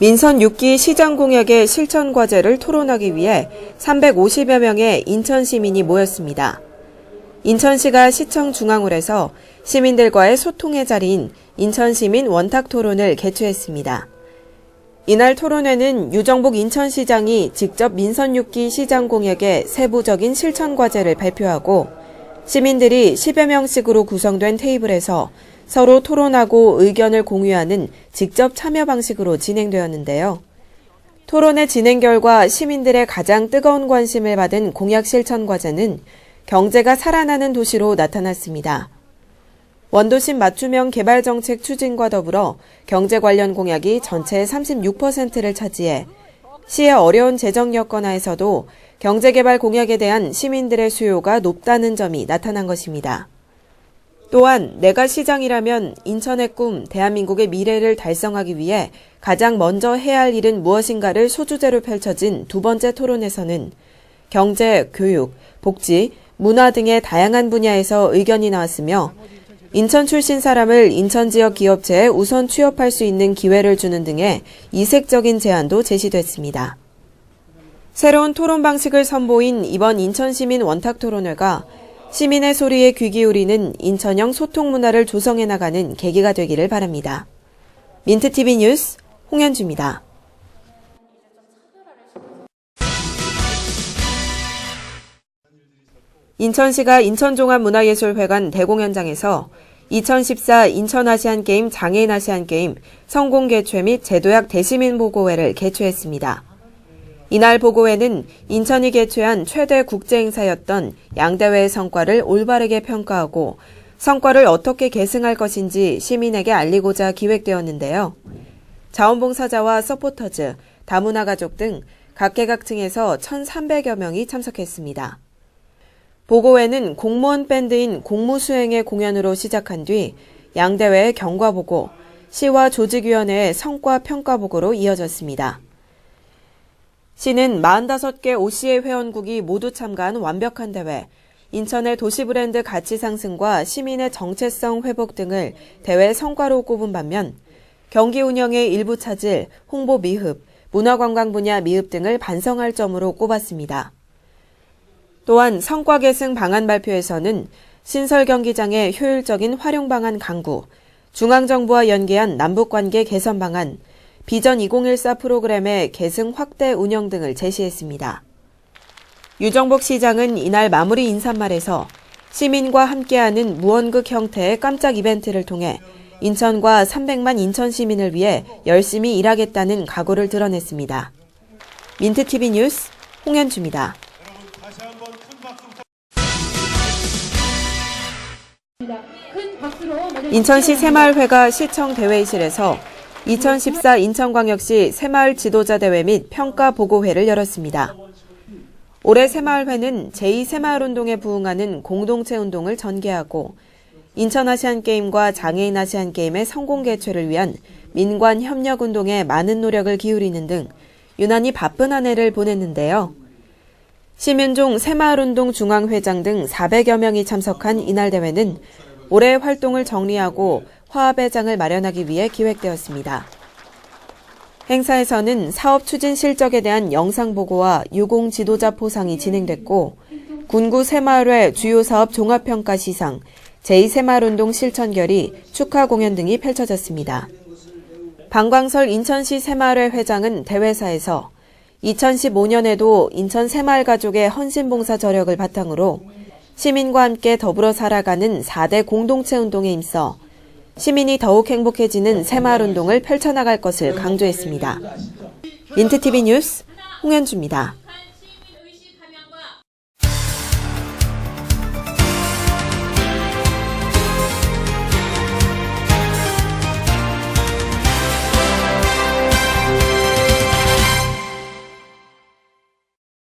민선 6기 시장 공약의 실천 과제를 토론하기 위해 350여 명의 인천 시민이 모였습니다. 인천시가 시청 중앙홀에서 시민들과의 소통의 자리인 인천시민 원탁 토론을 개최했습니다. 이날 토론회는 유정복 인천시장이 직접 민선 6기 시장 공약의 세부적인 실천 과제를 발표하고 시민들이 10여 명씩으로 구성된 테이블에서 서로 토론하고 의견을 공유하는 직접 참여 방식으로 진행되었는데요. 토론의 진행 결과 시민들의 가장 뜨거운 관심을 받은 공약 실천 과제는 경제가 살아나는 도시로 나타났습니다. 원도심 맞춤형 개발 정책 추진과 더불어 경제 관련 공약이 전체의 36%를 차지해 시의 어려운 재정 여건 하에서도 경제개발 공약에 대한 시민들의 수요가 높다는 점이 나타난 것입니다. 또한 내가 시장이라면 인천의 꿈, 대한민국의 미래를 달성하기 위해 가장 먼저 해야 할 일은 무엇인가를 소주제로 펼쳐진 두 번째 토론에서는 경제, 교육, 복지, 문화 등의 다양한 분야에서 의견이 나왔으며 인천 출신 사람을 인천 지역 기업체에 우선 취업할 수 있는 기회를 주는 등의 이색적인 제안도 제시됐습니다. 새로운 토론 방식을 선보인 이번 인천시민 원탁 토론회가 시민의 소리에 귀 기울이는 인천형 소통 문화를 조성해 나가는 계기가 되기를 바랍니다. 민트TV 뉴스 홍현주입니다. 인천시가 인천종합문화예술회관 대공연장에서 2014 인천아시안게임 장애인 아시안게임 성공 개최 및 제도약 대시민 보고회를 개최했습니다. 이날 보고회는 인천이 개최한 최대 국제 행사였던 양대회의 성과를 올바르게 평가하고 성과를 어떻게 계승할 것인지 시민에게 알리고자 기획되었는데요. 자원봉사자와 서포터즈, 다문화 가족 등 각계각층에서 1,300여 명이 참석했습니다. 보고회는 공무원 밴드인 공무수행의 공연으로 시작한 뒤 양대회의 경과보고, 시와 조직위원회의 성과 평가보고로 이어졌습니다. 시는 45개 OCA 회원국이 모두 참가한 완벽한 대회, 인천의 도시 브랜드 가치 상승과 시민의 정체성 회복 등을 대회 성과로 꼽은 반면 경기 운영의 일부 차질, 홍보 미흡, 문화관광 분야 미흡 등을 반성할 점으로 꼽았습니다. 또한 성과 계승 방안 발표에서는 신설 경기장의 효율적인 활용 방안 강구, 중앙정부와 연계한 남북관계 개선 방안, 비전 2014 프로그램의 계승 확대 운영 등을 제시했습니다. 유정복 시장은 이날 마무리 인사말에서 시민과 함께하는 무언극 형태의 깜짝 이벤트를 통해 인천과 300만 인천 시민을 위해 열심히 일하겠다는 각오를 드러냈습니다. 민트TV 뉴스 홍현주입니다. 인천시 새마을회가 시청 대회의실에서 2014 인천광역시 새마을 지도자 대회 및 평가 보고회를 열었습니다. 올해 새마을회는 제2새마을운동에 부응하는 공동체 운동을 전개하고 인천 아시안게임과 장애인 아시안게임의 성공 개최를 위한 민관 협력 운동에 많은 노력을 기울이는 등 유난히 바쁜 한 해를 보냈는데요. 심윤종 새마을운동 중앙회장 등 400여 명이 참석한 이날 대회는 올해 활동을 정리하고 화합의 장을 마련하기 위해 기획되었습니다. 행사에서는 사업 추진 실적에 대한 영상 보고와 유공 지도자 포상이 진행됐고 군구 새마을회 주요 사업 종합평가 시상, 제2새마을운동 실천결의, 축하 공연 등이 펼쳐졌습니다. 방광설 인천시 새마을회 회장은 대회사에서 2015년에도 인천 새마을 가족의 헌신봉사 저력을 바탕으로 시민과 함께 더불어 살아가는 4대 공동체 운동에 힘써 시민이 더욱 행복해지는 새마을 운동을 펼쳐나갈 것을 강조했습니다. 민트TV 뉴스 홍현주입니다.